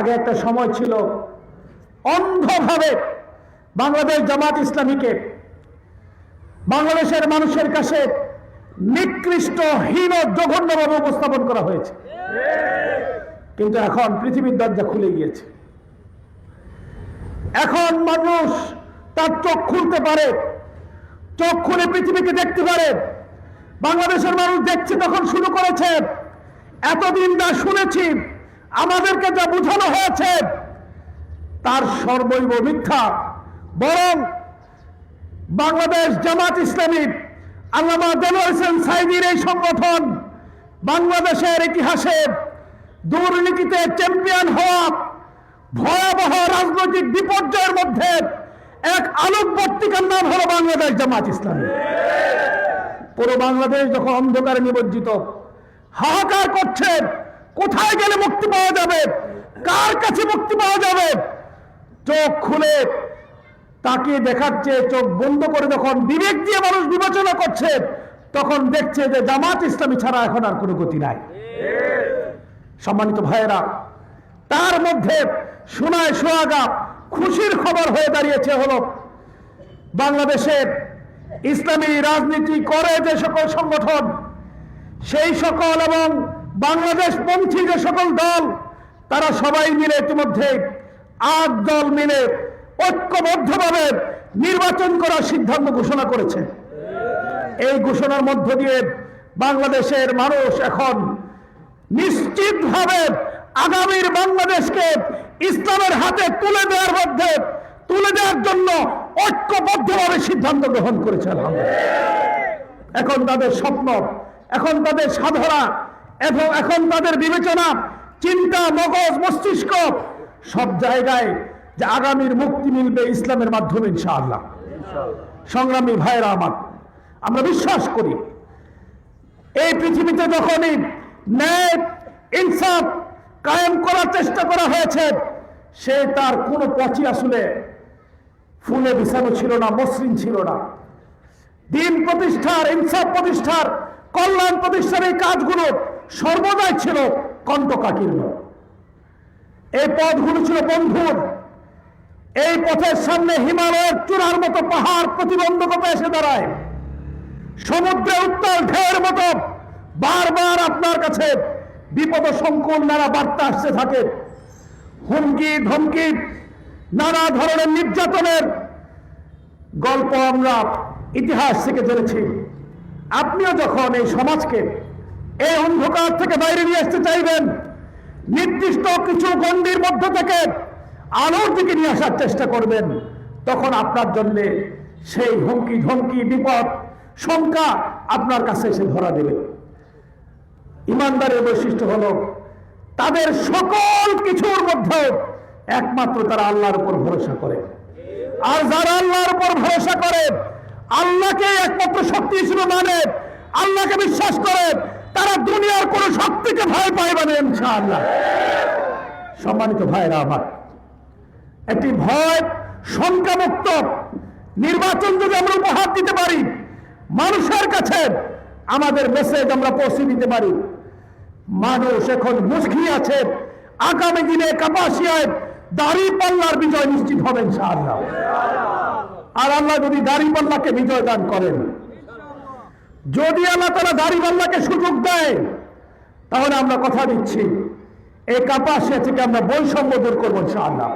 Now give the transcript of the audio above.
আগে একটা সময় ছিল অন্ধভাবে বাংলাদেশ জামাত ইসলামীকে বাংলাদেশের মানুষের কাছে নিকৃষ্ট হীন জঘন্যভাবে উপস্থাপন করা হয়েছে। কিন্তু এখন পৃথিবীর দরজা খুলে গিয়েছে। এখন মানুষ তার চোখ খুলতে পারে, চোখ খুলে পৃথিবীকে দেখতে পারে। বাংলাদেশের মানুষ দেখছে, তখন শুরু করেছে। এতদিন যা শুনেছি আমাদেরকে যা বোঝানো হয়েছে, তার সর্বৈব মিথ্যা। বরং বাংলাদেশ জামাত ইসলামী, আল্লামা হোসেন সাইদির এই সংগঠন বাংলাদেশের ইতিহাসে দুর্নীতিতে চ্যাম্পিয়ন হওয়া ভয়াবহ রাজনৈতিক বিপর্যয়ের মধ্যে এক আলোকবর্তিকার নাম হলো বাংলাদেশ জামাত ইসলামী। পুরো বাংলাদেশ যখন অন্ধকারে নিমজ্জিত, হাহাকার করছে কোথায় গেলে মুক্তি পাওয়া যাবে? কার কাছে মুক্তি পাওয়া যাবে? চোখ খুলে তাকে দেখাচ্ছে চোখ বন্ধ করে যখন বিবেক দিয়ে মানুষ বিবেচনা করছে, তখন দেখছে যে জামাত ইসলামী ছাড়া এখন আর কোনো গতি নাই। সম্মানিত ভাইয়েরা, তার মধ্যে সোনায় সোহাগা, খুশির খবর হয়ে দাঁড়িয়েছে হলো বাংলাদেশের ইসলামী রাজনীতি করে যে সকল সংগঠন, সেই সকল এবং বাংলাদেশ পন্থী যে সকল দল, তারা সবাই মিলে ইতিমধ্যে আট দল মিলে ঐক্যবদ্ধভাবে নির্বাচন করার সিদ্ধান্ত ঘোষণা করেছে। এই ঘোষণার মধ্য দিয়ে বাংলাদেশের মানুষ এখন নিশ্চিতভাবে আগামীর বাংলাদেশকে ইসলামের হাতে তুলে দেওয়ার মধ্যে, তুলে দেওয়ার জন্য ঐক্যবদ্ধভাবে সিদ্ধান্ত গ্রহণ করেছে এখন তাদের স্বপ্ন, এখন তাদের সাধনা এবং এখন তাদের বিবেচনা, চিন্তা, মগজ, মস্তিষ্ক, সব জায়গায় যে আগামীর মুক্তি মিলবে ইসলামের মাধ্যমে ইনশাআল্লাহ। সংগ্রামী ভাইরা আমার, আমরা বিশ্বাস করি, এই পৃথিবীতে যখনই ন্যায়, ইনসাফ কায়েম করার চেষ্টা করা হয়েছে, সে তার কোনো পচি আসলে ফুলে বিছানো ছিল না, মসৃণ ছিল না। দিন প্রতিষ্ঠার, ইনসাফ প্রতিষ্ঠার, কল্যাণ প্রতিষ্ঠার এই কাজগুলো সর্বদাই ছিল কণ্ঠকাকীর্ণ এই পথগুলো ছিল বন্ধুর। এই পথের সামনে হিমালয়ের চূড়ার মতো পাহাড় প্রতিবন্ধকতা এসে দাঁড়ায়। সমুদ্রে উত্তাল ঢেউয়ের মতো বারবার আপনার কাছে বিপদ সংকুল নানা বার্তা আসতে থাকে। হুমকি, ধমকি, নানা ধরনের নির্যাতনের গল্প আমরা ইতিহাস থেকে জেনেছি। আপনিও যখন এই সমাজকে এই অন্ধকার থেকে বাইরে নিয়ে আসতে চাইবেন। নির্দিষ্ট কিছু গণ্ডির মধ্য থেকে আলোর দিকে নিয়ে আসার চেষ্টা করবেন। তখন আপনার জন্য সেই হুমকি ধমকি, বিপদ, শঙ্কা আপনার কাছে এসে ধরা দেবে। ইমানদারের বৈশিষ্ট্য হলো, তাদের সকল কিছুর মধ্যে একমাত্র তারা আল্লাহর উপর ভরসা করে। আর যারা আল্লাহর উপর ভরসা করে আল্লাহকে একমাত্র শক্তি হিসেবে মানে আল্লাহকে বিশ্বাস করে তারা দুনিয়ার কোন শক্তিকে ভয় পাইবে না, ইনশাআল্লাহ। সম্মানিত ভাইরা আমার, একটি ভয় শঙ্কামুক্ত নির্বাচন যদি আমরা উপহার দিতে পারি, মানুষের কাছে আমাদের মেসেজ আমরা পৌঁছে দিতে পারি। মানুষ এখন মুশকি আছে, আগামী দিনে কাপাসিয়ায় দাড়ি পাল্লার বিজয় নিশ্চিত হবে, ইনশাআল্লাহ। আর আল্লাহ যদি দাড়ি পাল্লাকে বিজয় দান করেন যদি আল্লাহ তারা দাড়ি পাল্লাকে সুযোগ দেয়, তাহলে আমরা কথা দিচ্ছি। এই কাপাসিয়া থেকে আমরা বৈষম্য দূর করব ইনশাআল্লাহ।